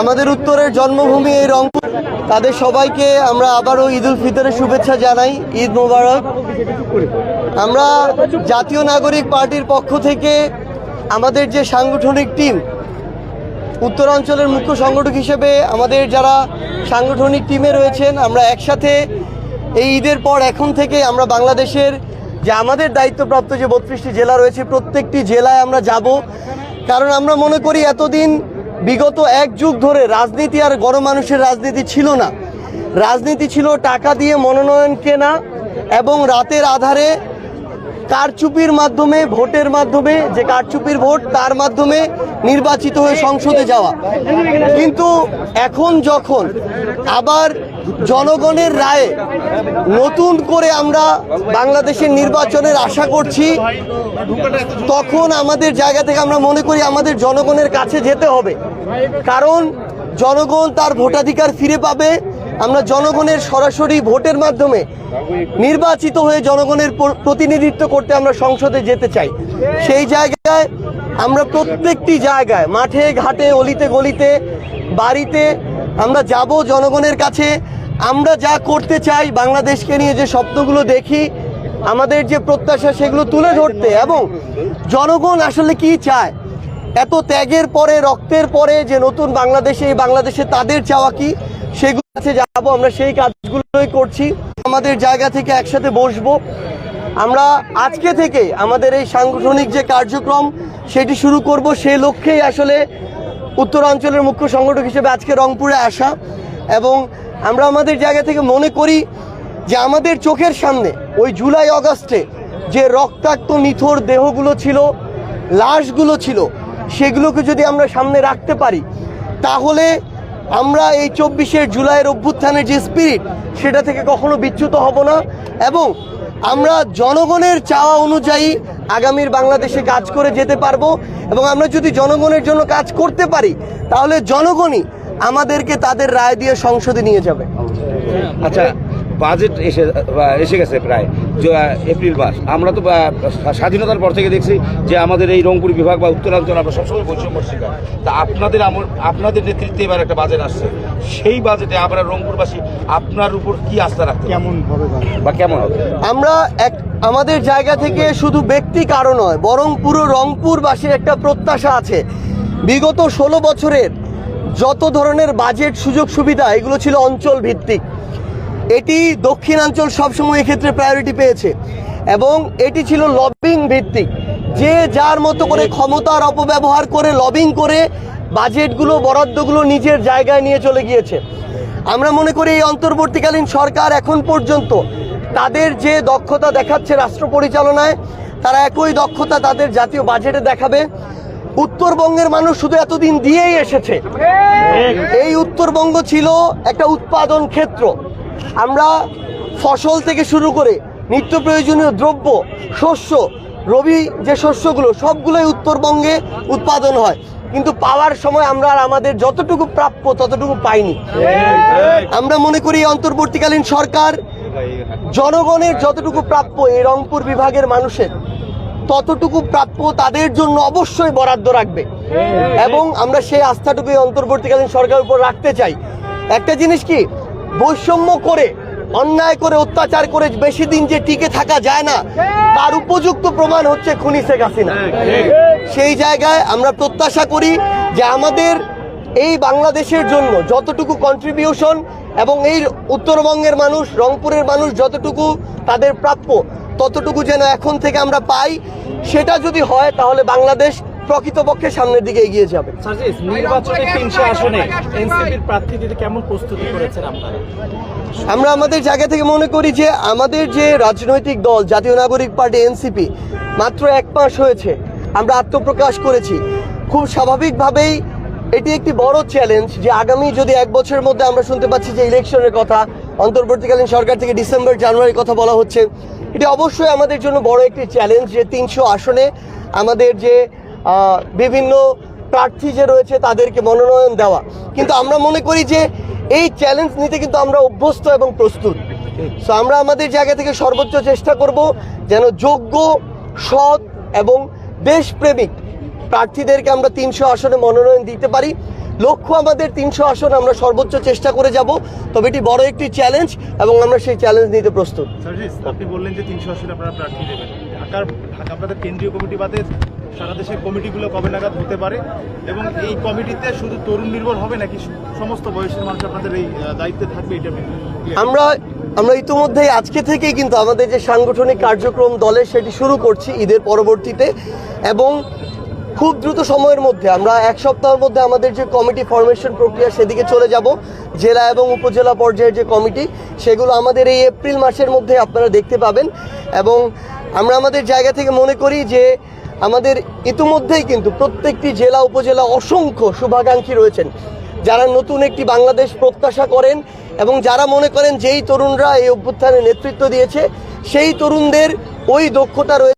আমাদের উত্তরের জন্মভূমি এই রংপুর। তাদের সবাইকে আমরা আবারও ঈদ উল ফিতরের শুভেচ্ছা জানাই। ঈদ মোবারক। আমরা জাতীয় নাগরিক পার্টির পক্ষ থেকে আমাদের যে সাংগঠনিক টিম, উত্তরাঞ্চলের মুখ্য সংগঠক হিসেবে আমাদের যারা সাংগঠনিক টিমে রয়েছেন, আমরা একসাথে এই ঈদের পর এখন থেকে আমরা বাংলাদেশের যে আমাদের দায়িত্বপ্রাপ্ত যে বত্রিশটি জেলা রয়েছে, প্রত্যেকটি জেলায় আমরা যাব। কারণ আমরা মনে করি এতদিন বিগত এক যুগ ধরে রাজনীতি আর গণমানুষের রাজনীতি ছিল না। রাজনীতি ছিল টাকা দিয়ে মনোনয়ন কেনা এবং রাতের আধারে কারচুপির মাধ্যমে, ভোটের মাধ্যমে, যে কারচুপির ভোট, তার মাধ্যমে নির্বাচিত হয়ে সংসদে যাওয়া। কিন্তু এখন যখন আবার জনগণের রায়ে নতুন করে আমরা বাংলাদেশের নির্বাচনের আশা করছি। তখন আমাদের জায়গা থেকে আমরা মনে করি আমাদের জনগণের কাছে যেতে হবে। কারণ জনগণ তার ভোটাধিকার ফিরে পাবে। আমরা জনগণের সরাসরি ভোটের মাধ্যমে নির্বাচিত হয়ে জনগণের প্রতিনিধিত্ব করতে আমরা সংসদে যেতে চাই। সেই জায়গায় আমরা প্রত্যেকটি জায়গায়, মাঠে, ঘাটে, অলিতে, গলিতে, বাড়িতে আমরা যাব জনগণের কাছে। আমরা যা করতে চাই, বাংলাদেশকে নিয়ে যে স্বপ্নগুলো দেখি, আমাদের যে প্রত্যাশা সেগুলো তুলে ধরতে এবং জনগণ আসলে কি চায়? এত ত্যাগের পরে, রক্তের পরে যে নতুন বাংলাদেশে, এই বাংলাদেশে তাদের চাওয়া কি? সেগুলো কাছে যাব, আমরা সেই কাজগুলোই করছি। আমাদের জায়গা থেকে একসাথে বসবো। আমরা আজকে থেকে আমাদের এই সাংগঠনিক যে কার্যক্রম, সেটি শুরু করব সেই লক্ষ্যেই আসলে উত্তরাঞ্চলের মুখ্য সংগঠক হিসেবে আজকে রংপুরে আসা এবং আমরা আমাদের জায়গা থেকে মনে করি যে আমাদের চোখের সামনে ওই জুলাই অগাস্টে যে রক্তাক্ত নিথর দেহগুলো ছিল, লাশগুলো ছিল, সেগুলোকে যদি আমরা সামনে রাখতে পারি, তাহলে আমরা এই চব্বিশে জুলাইয়ের অভ্যুত্থানের যে স্পিরিট সেটা থেকে কখনো বিচ্যুত হব না। এবং আমরা জনগণের চাওয়া অনুযায়ী আগামীর বাংলাদেশে কাজ করে যেতে পারব। এবং আমরা যদি জনগণের জন্য কাজ করতে পারি, তাহলে জনগণই আমাদেরকে তাদের রায় দিয়ে সংসদে নিয়ে যাবে। আচ্ছা বাজেট এসে এসে গেছে প্রায় এপ্রিল মাস। আমরা তো স্বাধীনতার পর থেকে দেখছি যে আমাদের এই রংপুর বিভাগ বা উত্তরাঞ্চল আমরা সবসময় বৈষম্যর শিকার। তা আপনাদের আমল আপনাদের নেতৃত্বে এবার একটা বাজেট আসছে। সেই বাজেটে আমরা রংপুরবাসী আপনার উপর কি আস্থা রাখতে কেমন হবে বা কেমন হবে? আমরা এক আমাদের জায়গা থেকে শুধু ব্যক্তি কারও নয় বরং পুরো রংপুরবাসীর একটা প্রত্যাশা আছে। বিগত ষোলো বছরের যত ধরনের বাজেট সুযোগ সুবিধা এগুলো ছিল অঞ্চল ভিত্তিক এটি দক্ষিণাঞ্চল সবসময় এক্ষেত্রে প্রায়োরিটি পেয়েছে এবং এটি ছিল লবিং ভিত্তিক। যে যার মতো করে ক্ষমতার অপব্যবহার করে লবিং করে বাজেটগুলো বরাদ্দগুলো নিজের জায়গায় নিয়ে চলে গিয়েছে। আমরা মনে করি এই অন্তর্বর্তীকালীন সরকার এখন পর্যন্ত তাদের যে দক্ষতা দেখাচ্ছে রাষ্ট্র পরিচালনায়, তারা একই দক্ষতা তাদের জাতীয় বাজেটে দেখাবে। উত্তরবঙ্গের মানুষ শুধু এতদিন দিয়েই এসেছে। এই উত্তরবঙ্গ ছিল একটা উৎপাদন ক্ষেত্র। আমরা ফসল থেকে শুরু করে নিত্য প্রয়োজনীয় দ্রব্য, শস্য, রবি যে শস্যগুলো, সবগুলোই উত্তরবঙ্গে উৎপাদন হয়। কিন্তু পাওয়ার সময় আমরা আর আমাদের যতটুকু প্রাপ্য ততটুকু পাইনি। আমরা মনে করি অন্তর্বর্তীকালীন সরকার জনগণের যতটুকু প্রাপ্য এই রংপুর বিভাগের মানুষের ততটুকু প্রাপ্য তাদের জন্য অবশ্যই বরাদ্দ রাখবে। এবং আমরা সেই আস্থাটুকু এই অন্তর্বর্তীকালীন সরকারের উপর রাখতে চাই। একটা জিনিস কি? বৈষম্য করে, অন্যায় করে, অত্যাচার করে বেশি দিন যে টিকে থাকা যায় না, তার উপযুক্ত প্রমাণ হচ্ছে খুনি শেখ হাসিনা। সেই জায়গায় আমরা প্রত্যাশা করি যে আমাদের এই বাংলাদেশের জন্য যতটুকু কন্ট্রিবিউশন এবং এই উত্তরবঙ্গের মানুষ, রংপুরের মানুষ যতটুকু তাদের প্রাপ্য, ততটুকু যেন এখন থেকে আমরা পাই, সেটা যদি হয় তাহলে বাংলাদেশ প্রকৃতপক্ষে সামনের দিকে এগিয়ে যাবে। নির্বাচনে তিনশো আসনে এনসিপির প্রার্থী দিতে কেমন প্রস্তুতি করেছেন আপনারা? আমরা আমাদের জায়গা থেকে মনে করি যে আমাদের যে রাজনৈতিক দল জাতীয় নাগরিক পার্টি এনসিপি মাত্র এক মাস হয়েছে। আমরা আত্মপ্রকাশ করেছি। খুব স্বাভাবিকভাবেই এটি একটি বড় চ্যালেঞ্জ যে আগামী যদি এক বছরের মধ্যে আমরা শুনতে পাচ্ছি যে ইলেকশনের কথা অন্তর্বর্তীকালীন সরকার থেকে ডিসেম্বর জানুয়ারির কথা বলা হচ্ছে এটি অবশ্যই আমাদের জন্য বড় একটি চ্যালেঞ্জ যে তিনশো আসনে আমাদের যে বিভিন্ন প্রার্থী যে রয়েছে তাদেরকে মনোনয়ন দেওয়া। কিন্তু আমরা মনে করি যে এই চ্যালেঞ্জ নিতে কিন্তু আমরা অভ্যস্ত এবং প্রস্তুত। সো আমরা আমাদের জায়গা থেকে সর্বোচ্চ চেষ্টা করব যেন যোগ্য, সৎ এবং দেশপ্রেমিক প্রার্থীদেরকে আমরা তিনশো আসনে মনোনয়ন দিতে পারি। লক্ষ্য আমাদের তিনশো আসন আমরা সর্বোচ্চ চেষ্টা করে যাব, তবে এটি বড় একটি চ্যালেঞ্জ এবং আমরা সেই চ্যালেঞ্জ নিতে প্রস্তুত। আপনি বললেন যে তিনশো আসনে আপনারা প্রার্থী দেবেন। ঢাকা আপনাদের কেন্দ্রীয় কমিটি বাদে সারা দেশের কমিটিগুলো কবে নাগাদ হতে পারে? এবং এই কমিটিতে শুধু তরুণ নির্ভর হবে নাকি সমস্ত বয়সের মানুষ আপনাদের এই দায়িত্বে থাকবে এটা আমরা আমরা ইতিমধ্যেই আজকে থেকেই কিন্তু আমাদের যে সাংগঠনিক কার্যক্রম দলের সেটি শুরু করছি ঈদের পরবর্তীতে। এবং খুব দ্রুত সময়ের মধ্যে, আমরা এক সপ্তাহের মধ্যে আমাদের যে কমিটি ফরমেশন প্রক্রিয়া সেদিকে চলে যাব। জেলা এবং উপজেলা পর্যায়ের যে কমিটি, সেগুলো আমাদের এই এপ্রিল মাসের মধ্যে আপনারা দেখতে পাবেন। এবং আমরা আমাদের জায়গা থেকে মনে করি যে আমাদের ইতিমধ্যেই কিন্তু প্রত্যেকটি জেলা, উপজেলা অসংখ্য শুভাকাঙ্ক্ষী রয়েছেন। যারা নতুন একটি বাংলাদেশ প্রত্যাশা করেন এবং যারা মনে করেন যেই তরুণরা এই অভ্যুত্থানে নেতৃত্ব দিয়েছে, সেই তরুণদের ওই দক্ষতা রয়েছে